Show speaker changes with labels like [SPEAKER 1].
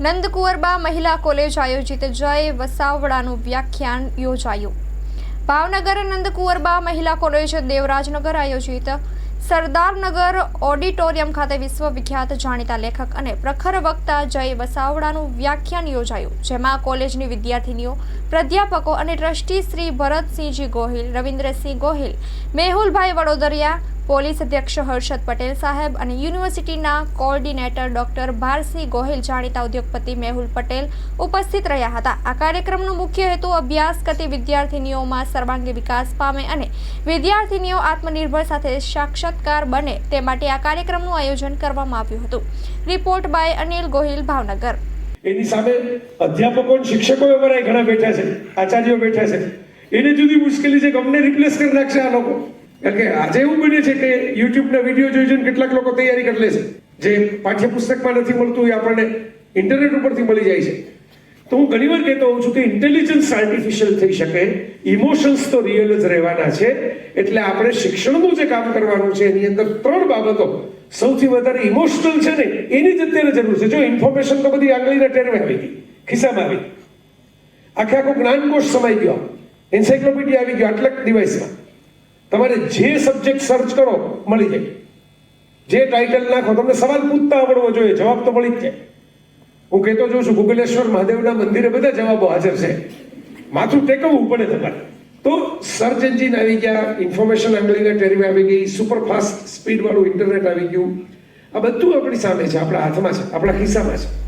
[SPEAKER 1] નંદકુંવરબા મહિલા કોલેજ આયોજિત જય વસાવડાનું વ્યાખ્યાન યોજાયું. ભાવનગર નંદકુંવરબા મહિલા કોલેજ દેવરાજનગર આયોજિત સરદારનગર ઓડિટોરિયમ ખાતે વિશ્વવિખ્યાત જાણીતા લેખક અને પ્રખર વક્તા જય વસાવડાનું વ્યાખ્યાન યોજાયું, જેમાં કોલેજની વિદ્યાર્થીનીઓ, પ્રાધ્યાપકો અને ટ્રસ્ટી શ્રી ભરતસિંહજી ગોહિલ, રવિન્દ્રસિંહ ગોહિલ, મેહુલભાઈ વડોદરિયા પોલીસ અધ્યક્ષ હર્ષદ પટેલ સાહેબ અને યુનિવર્સિટીના કોઓર્ડિનેટર ડોક્ટર ભારસિંહ ગોહિલ જાણીતા ઉદ્યોગપતિ મેહુલ પટેલ ઉપસ્થિત રહ્યા હતા. આ કાર્યક્રમનો મુખ્ય હેતુ અભ્યાસ કરતી વિદ્યાર્થીનીઓમાં સર્વાંગી વિકાસ પામે અને વિદ્યાર્થીનીઓ આત્મનિર્ભર સાથે સાક્ષાત્કાર બને તે માટે આ કાર્યક્રમનું આયોજન કરવામાં આવ્યું હતું. Report by Anil Gohil, Bhavnagar.
[SPEAKER 2] એની સામે અધ્યાપકો શિક્ષકો ઘણા બેઠા છે, આચાર્યો બેઠા છે. એને જુદી મુશ્કેલી છે ગમને રિપ્લેસ કરી નાખશે આ લોકો. કારણ કે આજે એવું બને છે કે યુટ્યુબના વીડિયો જોઈ જોઈને કેટલાક લોકો તૈયારી કરી લે છે. જે પાઠ્યપુસ્તકમાં નથી મળતું એ આપણને ઇન્ટરનેટ ઉપરથી મળી જાય છે. તો હું ઘણીવાર કહેતો હોઉં છું કે ઇન્ટેલિજન્સ આર્ટિફિશિયલ થઈ શકે, ઇમોશન્સ તો રિયલ જ રહેવાના છે, એટલે આપણે શિક્ષણનું જે કામ કરવાનું છે, એની અંદર ત્રણ બાબતો સૌથી વધારે ઇમોશનલ છે ને, એની જ અત્યારે જરૂર છે. જો ઇન્ફોર્મેશન તો બધી આંગળીના ટેરવે આવી ગઈ, ખિસ્સામાં આવી આખે આખો જ્ઞાનકોશ સમાઈ ગયો. એન્સાઇક્લોપીડિયા આવી ગયો આટલા ડિવાઇસમાં તમારે જે સબ્જેક્ટ સર્ચ કરો, મળી જાય. જે ટાઇટલ નાખો, તમને સવાલ પૂછતા આવડવો જોઈએ, જવાબ તો મળી જ જાય. હું કહેતો જોઉં છું ગુગલેશ્વર મહાદેવના મંદિરે બધા જવાબો હાજર છે. માથું ટેકવવું પડે તમારે. તો સર્ચ એન્જિન આવી ગયા ઇન્ફોર્મેશન આંગળીના ટેરવે આવી ગઈ સુપર ફાસ્ટ સ્પીડ વાળું ઇન્ટરનેટ આવી ગયું. આ બધું આપણી સામે છે, આપણા હાથમાં છે, આપણા ખિસ્સામાં છે.